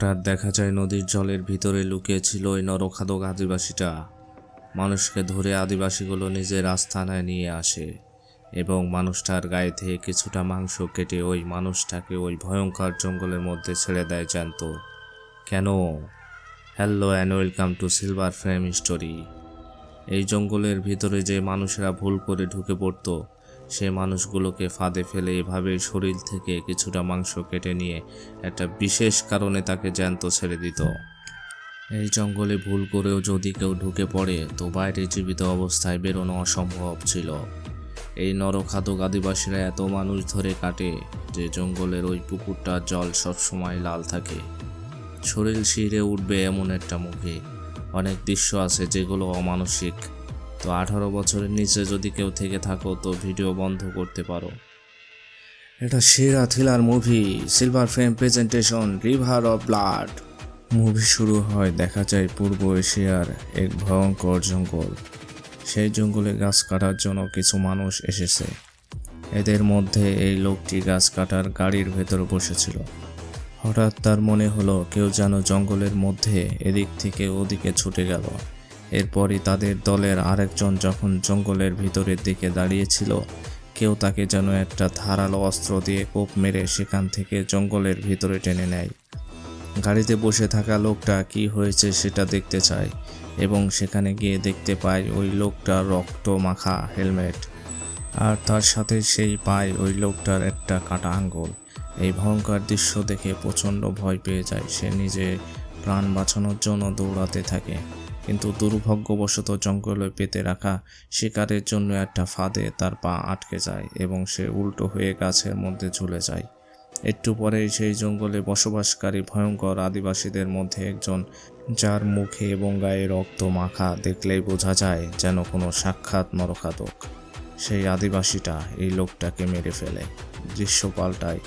হঠাৎ দেখা যায় নদীর জলের ভিতরে লুকিয়েছিল ওই নরখাদক আদিবাসীটা। মানুষকে ধরে আদিবাসীগুলো নিজের আস্থানায় নিয়ে আসে এবং মানুষটার গায়ে থেকে কিছুটা মাংস কেটে ওই মানুষটাকে ওই ভয়ঙ্কর জঙ্গলের মধ্যে ছেড়ে দেয় জ্যান্ত। কেন? Hello and welcome to silver frame story. এই জঙ্গলের ভিতরে যে মানুষেরা ভুল করে ঢুকে পড়তো সে মানুষগুলোকে ফাঁদে ফেলে এভাবেই শরীর থেকে কিছুটা মাংস কেটে নিয়ে একটা বিশেষ কারণে তাকে জ্যান্ত ছেড়ে দিত। এই জঙ্গলে ভুল করেও যদি কেউ ঢুকে পড়ে, তো বাইরে জীবিত অবস্থায় বেরোনো অসম্ভব ছিল। এই নরখাদক আদিবাসীরা এত মানুষ ধরে কাটে যে জঙ্গলের ওই পুকুরটার জল সবসময় লাল থাকে। শরীর শিরে উঠবে এমন একটা মুখে। অনেক দৃশ্য আছে যেগুলো অমানসিক। তো আঠারো বছরের নিচে যদি কেউ থেকে থাকো তো ভিডিও বন্ধ করতে পারো। এটা সেরা thriller movie silver frame presentation river of blood movie শুরু হয় দেখা যায় পূর্ব এশিয়ার এক ভয়ঙ্কর জঙ্গল। সেই জঙ্গলে গাছ কাটার জন্য কিছু মানুষ এসেছে। এদের মধ্যে এই লোকটি গাছ কাটার গাড়ির ভেতর বসেছিল। হঠাৎ তার মনে হলো কেউ যেন জঙ্গলের মধ্যে এদিক থেকে ওদিকে ছুটে গেল। এরপরই তাদের দলের আরেকজন যখন জঙ্গলের ভিতরের দিকে দাঁড়িয়েছিল, কেউ তাকে যেন একটা ধারালো অস্ত্র দিয়ে কোপ মেরে সেখান থেকে জঙ্গলের ভিতরে টেনে নেয়। গাড়িতে বসে থাকা লোকটা কি হয়েছে সেটা দেখতে চায় এবং সেখানে গিয়ে দেখতে পায় ওই লোকটার রক্ত মাখা হেলমেট। আর তার সাথে সেই পায় ওই লোকটার একটা কাটা আঙ্গুল। এই ভয়ঙ্কর দৃশ্য দেখে প্রচণ্ড ভয় পেয়ে যায়। সে নিজে প্রাণ বাঁচানোর জন্য দৌড়াতে থাকে। কিন্তু দুর্ভাগ্যবশত জঙ্গলে পেতে রাখা শিকারের জন্য একটা ফাঁদে তার পা আটকে যায় এবং সে উল্টো হয়ে গাছের মধ্যে ঝুলে যায়। একটু পরেই সেই জঙ্গলে বসবাসকারী ভয়ঙ্কর আদিবাসীদের মধ্যে একজন, যার মুখে এবং গায়ে রক্ত মাখা দেখলেই বোঝা যায় যেন কোনো সাক্ষাৎ নরখাদক সেই আদিবাসীটা এই লোকটাকে মেরে ফেলে। দৃশ্য পাল্টায়।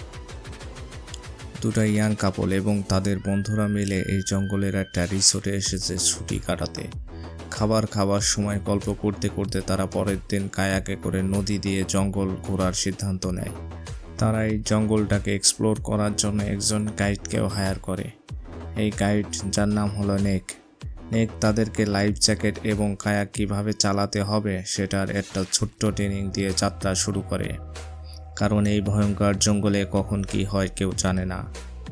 দুটা ইয়াং কাপল এবং তাদের বন্ধুরা মিলে এই জঙ্গলের একটা রিসোর্টে এসেছে ছুটি কাটাতে। খাবার খাবার সময় গল্প করতে করতে তারা পরের দিন কায়াকে করে নদী দিয়ে জঙ্গল ঘোরার সিদ্ধান্ত নেয়। তারা এই জঙ্গলটাকে এক্সপ্লোর করার জন্য একজন গাইডকেও হায়ার করে। এই গাইড যার নাম হলো নেক। নেক তাদেরকে লাইফ জ্যাকেট এবং কায়াক কীভাবে চালাতে হবে সেটার একটা ছোট্ট ট্রেনিং দিয়ে যাত্রা শুরু করে। কারণ এই ভয়ঙ্কর জঙ্গলে কখন কি হয় কেউ জানে না।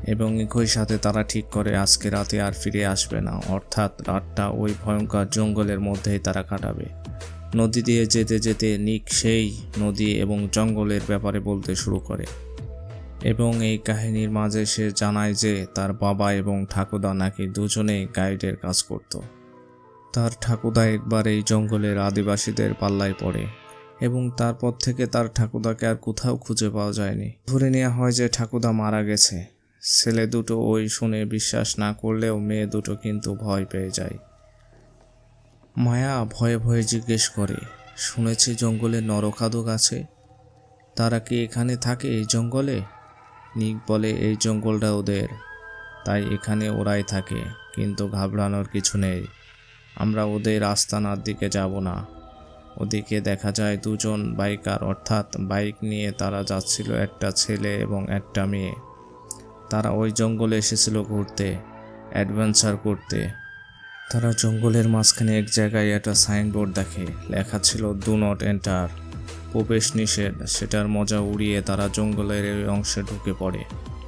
এবং একই সাথে তারা ঠিক করে আজকে রাতে আর ফিরে আসবে না, অর্থাৎ রাতটা ওই ভয়ঙ্কর জঙ্গলের মধ্যেই তারা কাটাবে। নদী দিয়ে যেতে যেতে নিক সেই নদী এবং জঙ্গলের ব্যাপারে বলতে শুরু করে। এবং এই কাহিনীর মাঝে সে জানায় যে তার বাবা এবং ঠাকুদা নাকি দুজনেই গাইডের কাজ করত। তার ঠাকুদা একবার এই জঙ্গলের আদিবাসীদের পাল্লায় পড়ে। এবং তারপর থেকে তার ঠাকুদাকে আর কোথাও খুঁজে পাওয়া যায়নি। ধরে নেওয়া হয় যে ঠাকুদা মারা গেছে। ছেলে দুটো ওই শুনে বিশ্বাস না করলেও মেয়ে দুটো কিন্তু ভয় পেয়ে যায়। মায়া ভয়ে ভয়ে জিজ্ঞেস করে, শুনেছি জঙ্গলে নরখাদক আছে। তারা কি এখানে থাকে এই জঙ্গলে? নিক বলে, এই জঙ্গলটা ওদের। তাই এখানে ওরাই থাকে, কিন্তু ঘাবড়ানোর কিছু নেই। আমরা ওদের আস্তানার দিকে যাব না। ওদিকে দেখা যায় দুজন বাইকার, অর্থাৎ বাইক নিয়ে তারা যাচ্ছিল একটা ছেলে এবং একটা মেয়ে। তারা ওই জঙ্গলে এসেছিল ঘুরতে, অ্যাডভেঞ্চার করতে। তারা জঙ্গলের মাঝখানে এক জায়গায় একটা সাইনবোর্ড দেখে, লেখা ছিল ডু নট এন্টার প্রবেশ নিষেধ, সেটার মজা উড়িয়ে তারা জঙ্গলের এই অংশে ঢুকে পড়ে।